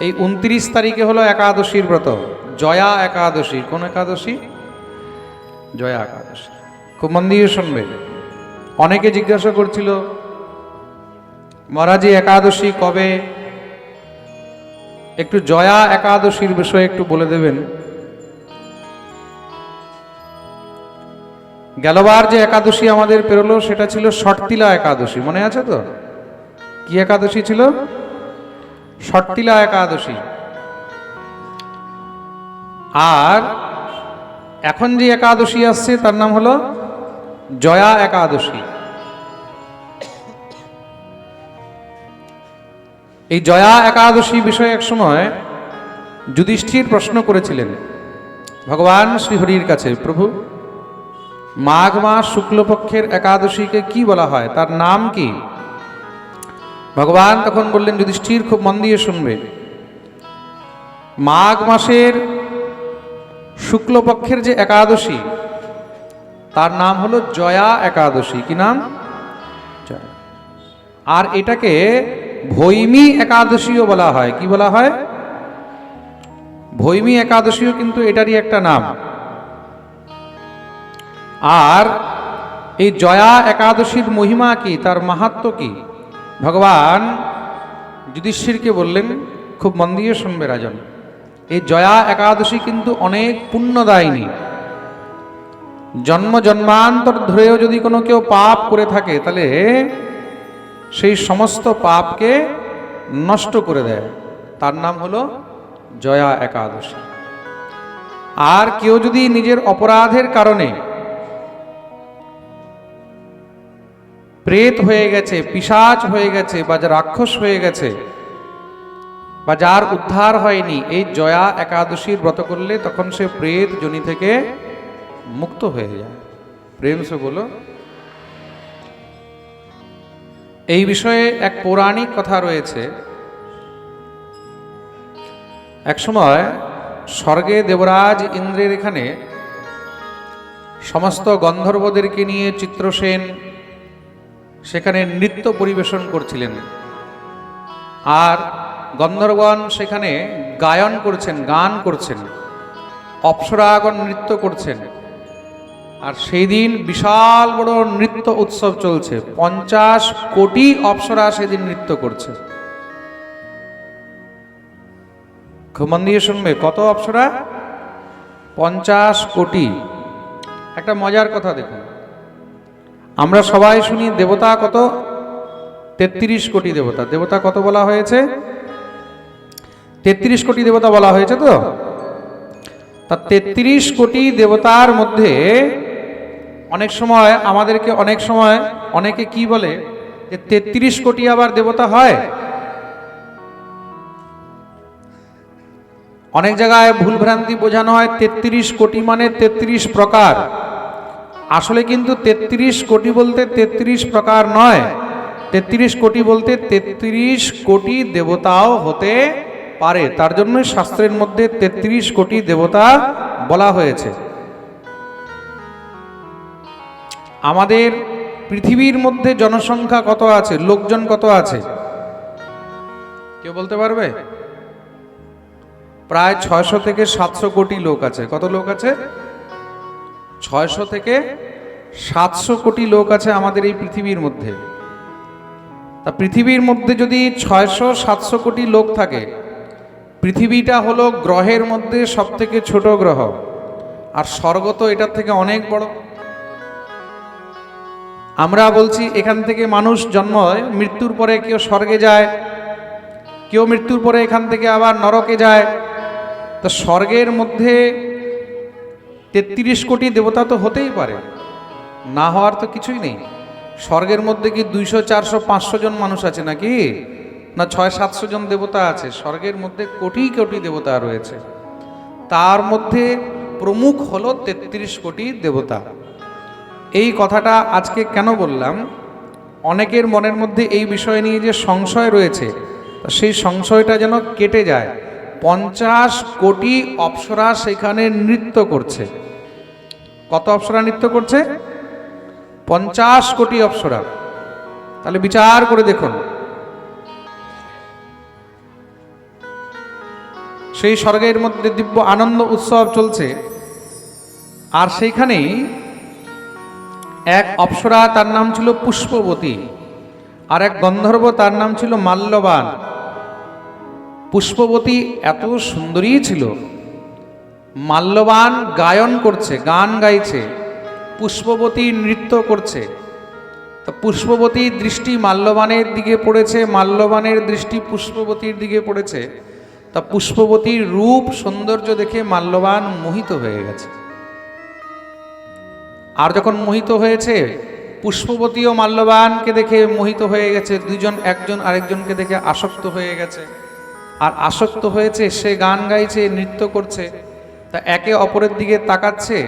এই উনত্রিশ তারিখে হলো একাদশীর ব্রত। জয়া একাদশী। কোন একাদশী? জয়া একাদশী। খুব মন দিয়ে শুনবে। অনেকে জিজ্ঞাসা করছিল, মহারাজি একাদশী কবে? একটু জয়া একাদশীর বিষয়ে একটু বলে দেবেন। গেলবার যে একাদশী আমাদের পেরোলো, সেটা ছিল শর্তিলা একাদশী। মনে আছে তো? কি একাদশী ছিল? শর্তিলা একাদশী। আর এখন যে একাদশী আসছে, তার নাম হলো জয়া একাদশী। এই জয়া একাদশী বিষয়ে এক সময় যুধিষ্ঠির প্রশ্ন করেছিলেন, ভগবান শ্রীহরির কাছে, প্রভু, মাঘ মাস শুক্লপক্ষের একাদশীকে কি বলা হয়? তার নাম কি? ভগবান তখন বললেন, যুধিষ্ঠির খুব মন দিয়ে শুনবে। মাঘ মাসের শুক্লপক্ষের যে একাদশী, তার নাম হলো জয়া একাদশী। কি নাম? আর এটাকে ভৈমী একাদশীও বলা হয়। কি বলা হয়? ভৈমী একাদশীও কিন্তু এটারই একটা নাম। আর এই জয়া একাদশীর মহিমা কি, তার মাহাত্ম কি? ভগবান যুধিষ্ঠিরকে বললেন, খুব মন দিয়ে শুনবে রাজন। এই জয়া একাদশী কিন্তু অনেক পুণ্যদায়িনী। জন্ম জন্মান্তর ধরেও যদি কোনো কেউ পাপ করে থাকে, তাহলে সেই সমস্ত পাপকে নষ্ট করে দেয়। তার নাম হলো জয়া একাদশী। আর কেউ যদি নিজের অপরাধের কারণে প্রেত হয়ে গেছে, পিশাচ হয়ে গেছে, বা রাক্ষস হয়ে গেছে, বা যার উদ্ধার হয়নি, এই জয়া একাদশীর ব্রত করলে তখন সে প্রেত জনি থেকে মুক্ত হয়ে যায়। প্রেম সে বলো, এই বিষয়ে এক পৌরাণিক কথা রয়েছে। একসময় স্বর্গে দেবরাজ ইন্দ্রের এখানে সমস্ত গন্ধর্বদেরকে নিয়ে চিত্রসেন সেখানে নৃত্য পরিবেশন করছিলেন। আর গন্ধর্বগণ সেখানে গায়ন করছেন, গান করছেন, অপ্সরাগণ নৃত্য করছেন। আর সেই দিন বিশাল বড় নৃত্য উৎসব চলছে। পঞ্চাশ কোটি অপ্সরা সেদিন নৃত্য করছে। খুব দিয়ে শুনবে, কত অপ্সরা? পঞ্চাশ কোটি। একটা মজার কথা দেখুন। আমরা সবাই শুনি দেবতা কত? তেত্রিশ কোটি দেবতা। দেবতা কত বলা হয়েছে? তেত্রিশ কোটি দেবতা বলা হয়েছে তো? তা তেত্রিশ কোটি দেবতার মধ্যে অনেক সময় আমাদেরকে অনেক সময় অনেকে কি বলে যে তেত্রিশ কোটি আবার দেবতা হয়? অনেক জায়গায় ভুলভ্রান্তি বোঝানো হয়, তেত্রিশ কোটি মানে তেত্রিশ প্রকার। আসলে কিন্তু তেত্রিশ কোটি বলতে তেত্রিশ প্রকার নয়। তেত্রিশ কোটি বলতে তেত্রিশ কোটি দেবতাও হতে পারে। তার জন্য শাস্ত্রের মধ্যে তেত্রিশ কোটি দেবতা বলা হয়েছে। আমাদের পৃথিবীর মধ্যে জনসংখ্যা কত আছে? লোকজন কত আছে? কেউ বলতে পারবে? প্রায় ছয়শো থেকে সাতশো কোটি লোক আছে। কত লোক আছে? ছয়শো থেকে সাতশো কোটি লোক আছে আমাদের এই পৃথিবীর মধ্যে। তা পৃথিবীর মধ্যে যদি ছয়শো, সাতশো কোটি লোক থাকে, পৃথিবীটা হলো গ্রহের মধ্যে সব থেকে ছোট গ্রহ। আর স্বর্গ তো এটার থেকে অনেক বড়। আমরা বলছি এখান থেকে মানুষ জন্ম হয়, মৃত্যুর পরে কেউ স্বর্গে যায়, কেউ মৃত্যুর পরে এখান থেকে আবার নরকে যায়। তা স্বর্গের মধ্যে তেত্রিশ কোটি দেবতা তো হতেই পারে। না হওয়ার তো কিছুই নেই। স্বর্গের মধ্যে কি দুইশো, চারশো, পাঁচশো জন মানুষ আছে নাকি? না ছয়, সাতশো জন দেবতা আছে? স্বর্গের মধ্যে কোটি কোটি দেবতা রয়েছে। তার মধ্যে প্রমুখ হলো তেত্রিশ কোটি দেবতা। এই কথাটা আজকে কেন বললাম? অনেকের মনের মধ্যে এই বিষয় নিয়ে যে সংশয় রয়েছে সেই সংশয়টা যেন কেটে যায়। পঞ্চাশ কোটি অপ্সরা সেখানে নৃত্য করছে। কত অপ্সরা নৃত্য করছে? পঞ্চাশ কোটি অপ্সরা। তাহলে বিচার করে দেখুন। সেই স্বর্গের মধ্যে দিব্য আনন্দ উৎসব চলছে। আর সেইখানেই এক অপ্সরা, তার নাম ছিল পুষ্পবতী। আর এক গন্ধর্ব, তার নাম ছিল মাল্যবান। পুষ্পবতী এত সুন্দরী ছিল। মাল্যবান গায়ন করছে, গান গাইছে, পুষ্পবতী নৃত্য করছে। তো পুষ্পবতীর দৃষ্টি মাল্যবানের দিকে পড়েছে, মাল্যবানের দৃষ্টি পুষ্পবতীর দিকে পড়েছে। তা পুষ্পবতীর রূপ সৌন্দর্য দেখে মাল্যবান মোহিত হয়ে গেছে। আর যখন মোহিত হয়েছে পুষ্পবতী ও মাল্যবানকে দেখে মোহিত হয়ে গেছে, দুজন একজন আরেকজনকে দেখে আসক্ত হয়ে গেছে। আর আসক্ত হয়েছে, সে গান গাইছে, নৃত্য করছে। তা একে অপরের দিকে তাকাচ্ছে।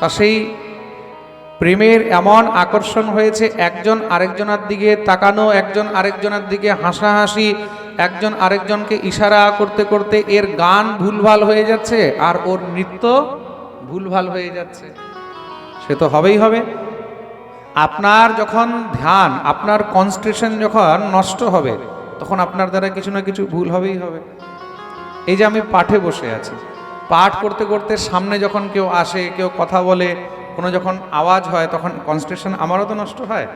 তা সেই প্রেমের এমন আকর্ষণ হয়েছে, একজন আরেকজনের দিকে তাকানো, একজন আরেকজনের দিকে হাসাহাসি, একজন আরেকজনকে ইশারা করতে করতে এর গান ভুলভাল হয়ে যাচ্ছে আর ওর নৃত্য ভুলভাল হয়ে যাচ্ছে। সে তো হবেই হবে। আপনার যখন ধ্যান, আপনার কনসেন্ট্রেশন যখন নষ্ট হবে, তখন আপনার দ্বারা কিছু না কিছু ভুল হবেই হবে। এই যে আমি পাঠে বসে আছি। পাঠ করতে করতে সামনে যখন কেউ আসে, কেউ কথা বলে, কোনো যখন আওয়াজ হয়, তখন কনসেন্ট্রেশন আমারও তো নষ্ট হয়।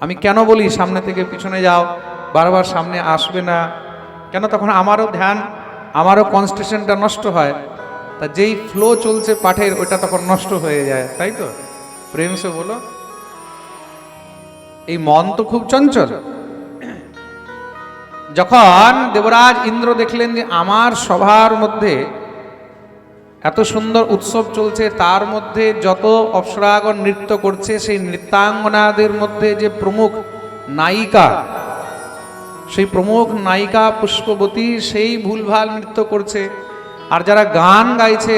আমি কেন বলি, সামনে থেকে পিছনে যাও, বারবার সামনে আসবে না। কেন? তখন আমারও ধ্যান, আমারও কনসেন্ট্রেশনটা নষ্ট হয়। তা যেই ফ্লো চলছে পাঠের, ওটা তখন নষ্ট হয়ে যায়, তাই তো? প্রেমসে বলো। এই মন তো খুব চঞ্চল। যখন দেবরাজ ইন্দ্র দেখলেন যে আমার সভার মধ্যে এত সুন্দর উৎসব চলছে, তার মধ্যে যত অপ্সরাগণ নৃত্য করছে, সেই নৃত্যাঙ্গনাদের মধ্যে যে প্রমুখ নায়িকা, সেই প্রমুখ নায়িকা পুষ্পবতী, সেই ভুলভাল নৃত্য করছে। আর যারা গান গাইছে,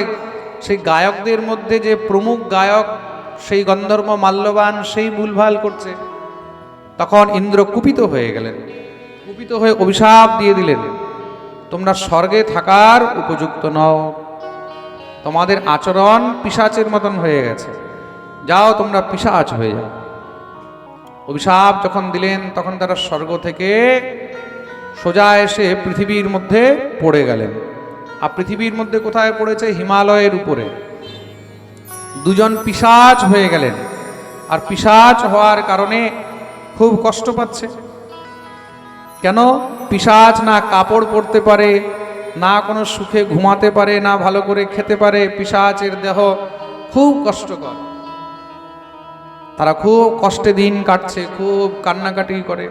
সেই গায়কদের মধ্যে যে প্রমুখ গায়ক, সেই গন্ধর্ব মাল্যবান, সেই ভুলভাল করছে, তখন ইন্দ্র কুপিত হয়ে গেলেন। কুপিত হয়ে অভিশাপ দিয়ে দিলেন, তোমরা স্বর্গে থাকার উপযুক্ত নও। তোমাদের আচরণ পিসাচের মতন হয়ে গেছে। যাও, তোমরা পিসাচ হয়ে যাও। অভিশাপ যখন দিলেন, তখন তারা স্বর্গ থেকে সোজা এসে পৃথিবীর মধ্যে পড়ে গেলেন। আর পৃথিবীর মধ্যে কোথায় পড়েছে? হিমালয়ের উপরে। দুজন পিসাচ হয়ে গেলেন। আর পিসাচ হওয়ার কারণে খুব কষ্ট পাচ্ছে। কেন? পিসাচ না কাপড় পরতে পারে না কোনো সুখে ঘুমাতে পারে, না ভালো করে খেতে পারে, পিসাচের দেহ খুব কষ্টকর। তারা খুব কষ্টে দিন কাটছে, খুব কান্নাকাটি করে।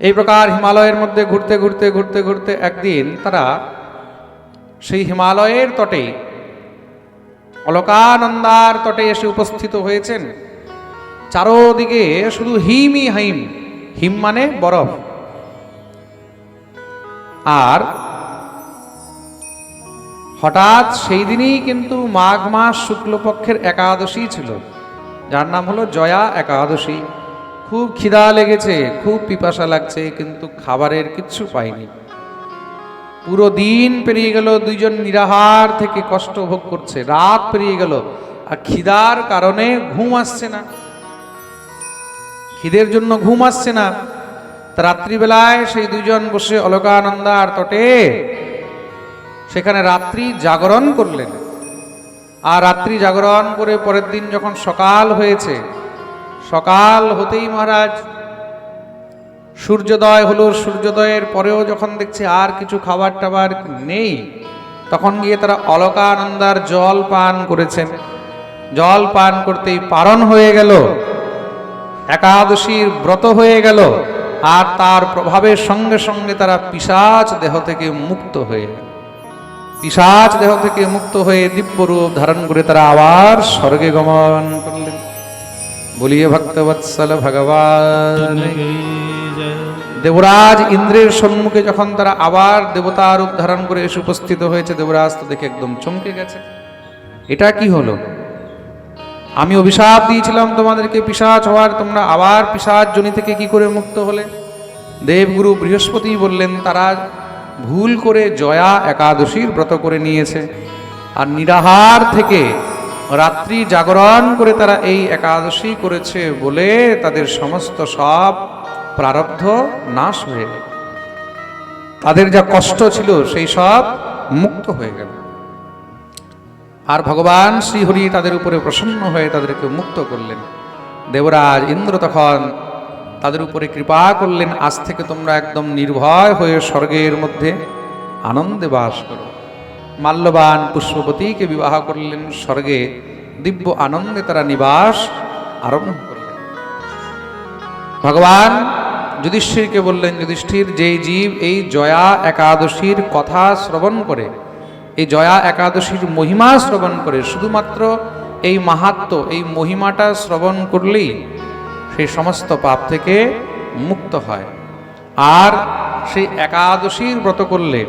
এই প্রকার হিমালয়ের মধ্যে ঘুরতে ঘুরতে ঘুরতে ঘুরতে একদিন তারা সেই হিমালয়ের তটে, অলকানন্দার তটে এসে উপস্থিত হয়েছেন। চারোদিকে শুধু হিমই হিম হিম মানে বরফ। আর হঠাৎ সেই দিনই কিন্তু মাঘ মাস শুক্লপক্ষের একাদশী ছিল। যার নাম হলো জয়া একাদশী। খুব খিদা লেগেছে, খুব পিপাসা লাগছে, কিন্তু খাবারের কিচ্ছু পাইনি। পুরো দিন পেরিয়ে গেল, দুইজন নিরাহার থেকে কষ্ট ভোগ করছে। রাত পেরিয়ে গেল, আর খিদার কারণে ঘুম আসছে না। খিদের জন্য ঘুম আসছে না। রাত্রিবেলায় সেই দুজন বসে অলকানন্দার তটে সেখানে রাত্রি জাগরণ করলেন। আর রাত্রি জাগরণ করে পরের দিন যখন সকাল হয়েছে, সকাল হতেই মহারাজ, সূর্যোদয় হলো, সূর্যোদয়ের পরেও যখন দেখছে আর কিছু খাবার টাবার নেই, তখন গিয়ে তারা অলকানন্দার জল পান করেছেন। জল পান করতেই পারণ হয়ে গেল, একাদশীর ব্রত হয়ে গেল। আর তার প্রভাবের সঙ্গে সঙ্গে তারা পিসাচ দেহ থেকে মুক্ত হয়ে, পিসাচ দেহ থেকে মুক্ত হয়ে দিব্য রূপ ধারণ করে তারা আবার স্বর্গে গমন করলেন। বলিয়ে ভক্তবৎসল ভগবান। দেবরাজ ইন্দ্রের সম্মুখে যখন তারা আবার দেবতার রূপ ধারণ করে এসে উপস্থিত হয়েছে, দেবরাজ তো দেখে একদম চমকে গেছে। এটা কি হলো? আমি অভিশাপ দিয়েছিলাম তোমাদেরকে পিসাচ হওয়ার, তোমরা আবার পিসাচ জনি থেকে কি করে মুক্ত হলে? দেবগুরু বৃহস্পতি বললেন, তারা ভুল করে জয়া একাদশীর ব্রত করে নিয়েছে। আর নিরাহার থেকে রাত্রি জাগরণ করে তারা এই একাদশী করেছে বলে তাদের সমস্ত সব প্রারব্ধ নাশ হয়ে গেল। তাদের যা কষ্ট ছিল, সেই সব মুক্ত হয়ে গেল। আর ভগবান শ্রীহরি তাদের উপরে প্রসন্ন হয়ে তাদেরকে মুক্ত করলেন। দেবরাজ ইন্দ্র তখন তাদের উপরে কৃপা করলেন, আজ থেকে তোমরা একদম নির্ভয় হয়ে স্বর্গের মধ্যে আনন্দে বাস করো। মাল্যবান পুষ্পবতীকে বিবাহ করলেন, স্বর্গে দিব্য আনন্দে তারা নিবাস আরম্ভ করলেন। ভগবান যুধিষ্ঠিরকে বললেন, যুধিষ্ঠির, যেই জীব এই জয়া একাদশীর কথা শ্রবণ করে এই জয়া একাদশীর মহিমা শ্রবণ করে। শুধুমাত্র এই মাহাত্ম, এই মহিমাটা শ্রবণ করলেই সেই সমস্ত পাপ থেকে মুক্ত হয়। আর সেই একাদশীর ব্রত করলে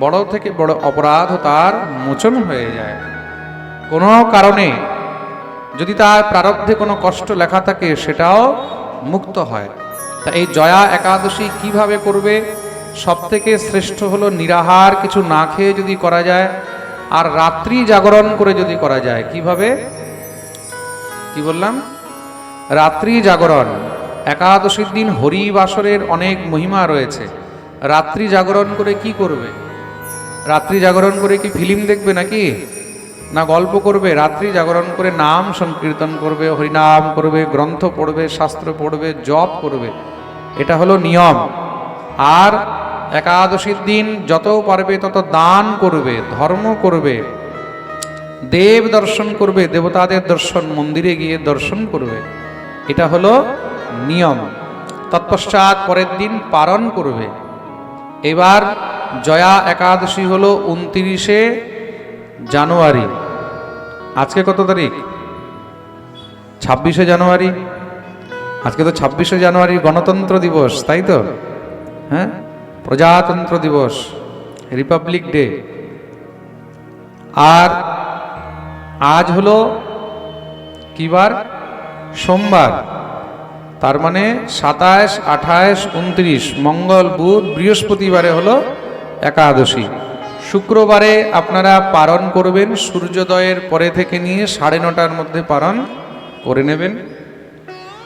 বড় থেকে বড় অপরাধ তার মোচন হয়ে যায়। কোনো কারণে যদি তার প্রারব্ধে কোনো কষ্ট লেখা থাকে, সেটাও মুক্ত হয়। তা এই জয়া একাদশী কীভাবে করবে? সব থেকে শ্রেষ্ঠ হলো নিরাহার কিছু না খেয়ে যদি করা যায়, আর রাত্রি জাগরণ করে যদি করা যায়, কীভাবে? কি বললাম? রাত্রি জাগরণ। একাদশীর দিন হরিবাসরের অনেক মহিমা রয়েছে। রাত্রি জাগরণ করে কি করবে? রাত্রি জাগরণ করে কি ফিল্ম দেখবে নাকি? না গল্প করবে? রাত্রি জাগরণ করে নাম সংকীর্তন করবে, হরিনাম করবে, গ্রন্থ পড়বে, শাস্ত্র পড়বে, জপ করবে। এটা হলো নিয়ম। আর একাদশীর দিন যত পারবে তত দান করবে, ধর্ম করবে, দেব দর্শন করবে, দেবতাদের দর্শন, মন্দিরে গিয়ে দর্শন করবে। এটা হলো নিয়ম। তৎপশ্চাৎ পরের দিন পালন করবে। এবার জয়া একাদশী হলো উনতিরিশে জানুয়ারি। আজকে কত তারিখ? ছাব্বিশে জানুয়ারি। আজকে তো ছাব্বিশে জানুয়ারি গণতন্ত্র দিবস, তাই তো? হ্যাঁ? প্রজাতন্ত্র দিবস রিপাবলিক ডে আর আজ হলো কিবার সোমবার। তার মানে সাতাশ, আঠাশ, উনত্রিশ, মঙ্গল, বুধ, বৃহস্পতিবারে হলো একাদশী। শুক্রবারে আপনারা পালন করবেন, সূর্যোদয়ের পরে থেকে নিয়ে সাড়ে নটার মধ্যে পালন করে নেবেন।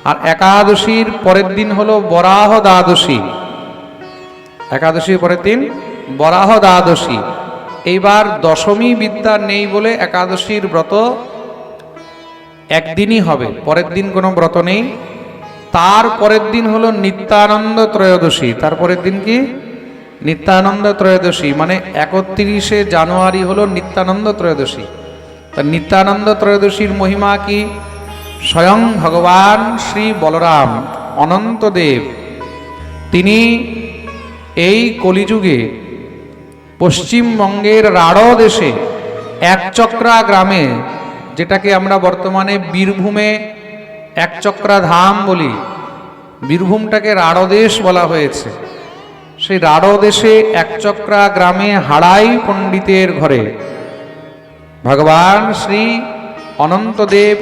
আর একাদশীর পরের দিন হলো বরাহ দ্বাদশী একাদশীর পরের দিন বরাহ দ্বাদশী। এইবার দশমী বিদ্যা নেই বলে একাদশীর ব্রত একদিনই হবে, পরের দিন কোনো ব্রত নেই। তার পরের দিন হলো নিত্যানন্দ ত্রয়োদশী। তার পরের দিন কি? নিত্যানন্দ ত্রয়োদশী মানে একত্রিশে জানুয়ারি হলো নিত্যানন্দ ত্রয়োদশী। তা নিত্যানন্দ ত্রয়োদশীর মহিমা কি? স্বয়ং ভগবান শ্রী বলরাম অনন্তদেব তিনি এই কলিযুগে পশ্চিমবঙ্গের রাঢ় দেশে একচক্রা গ্রামে, যেটাকে আমরা বর্তমানে বীরভূমে একচক্রা ধাম বলি, বীরভূমটাকে রাঢ়দেশ বলা হয়েছে। সেই রাঢ় দেশে একচক্রা গ্রামে হাড়াই পণ্ডিতের ঘরে ভগবান শ্রী অনন্তদেব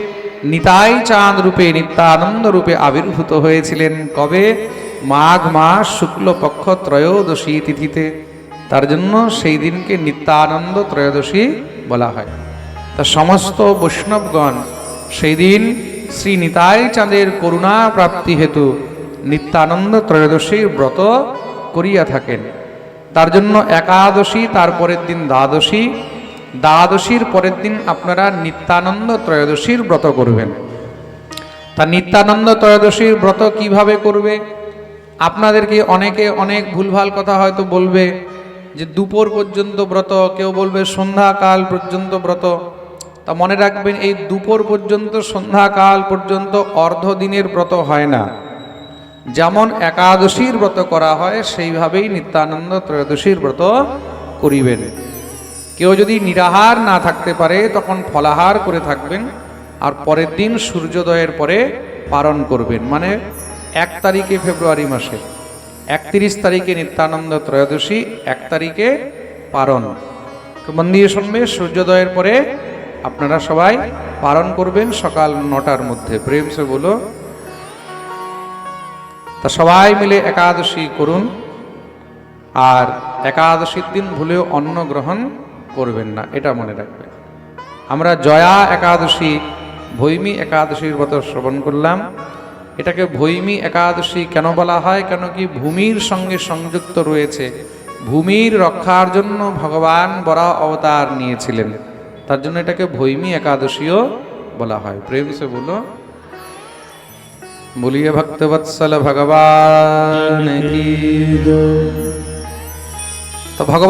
নিতাই চাঁদ রূপে নিত্যানন্দ রূপে আবির্ভূত হয়েছিলেন। কবে? মাঘ মাস শুক্লপক্ষ ত্রয়োদশী তিথিতে। তার জন্য সেই দিনকে নিত্যানন্দ ত্রয়োদশী বলা হয়। তা সমস্ত বৈষ্ণবগণ সেই দিন শ্রী নিতাই চাঁদের করুণা প্রাপ্তি হেতু নিত্যানন্দ ত্রয়োদশীর ব্রত করিয়া থাকেন। তার জন্য একাদশী তারপরের দিন দ্বাদশী। দ্বাদশীর পরের দিন আপনারা নিত্যানন্দ ত্রয়োদশীর ব্রত করবেন। তা নিত্যানন্দ ত্রয়োদশীর ব্রত কীভাবে করবে? আপনাদেরকে অনেকে অনেক ভুলভাল কথা হয়তো বলবে যে দুপুর পর্যন্ত ব্রত, কেউ বলবে সন্ধ্যাকাল পর্যন্ত ব্রত। তা মনে রাখবেন, এই দুপুর পর্যন্ত, সন্ধ্যাকাল পর্যন্ত অর্ধ দিনের ব্রত হয় না। যেমন একাদশীর ব্রত করা হয়, সেইভাবেই নিত্যানন্দ ত্রয়োদশীর ব্রত করিবেন। কেউ যদি নিরাহার না থাকতে পারে, তখন ফলাহার করে থাকবেন, আর পরের দিন সূর্যোদয়ের পরে পালন করবেন। মানে এক তারিখে ফেব্রুয়ারি মাসে, একত্রিশ তারিখে নিত্যানন্দ ত্রয়োদশী, এক তারিখে পারণ। তো দিয়ে শুনবে সূর্যোদয়ের পরে আপনারা সবাই পালন করবেন সকাল নটার মধ্যে। প্রেম সে বলো। তা সবাই মিলে একাদশী করুন। আর একাদশীর দিন ভুলেও অন্ন গ্রহণ করবেন না, এটা মনে রাখবেন আমরা জয়া একাদশী, ভৈমী একাদশীর মতো শ্রবণ করলাম। এটাকে ভৈমী একাদশী কেন বলা হয়? কেন কি ভূমির সঙ্গে সংযুক্ত রয়েছে? ভূমির রক্ষার জন্য ভগবান বড় অবতার নিয়েছিলেন। তার জন্য এটাকে ভৈমী একাদশীও বলা হয়। প্রেম সে বলো। বলিয়ে ভক্তবৎসল ভগবান তো ভগবান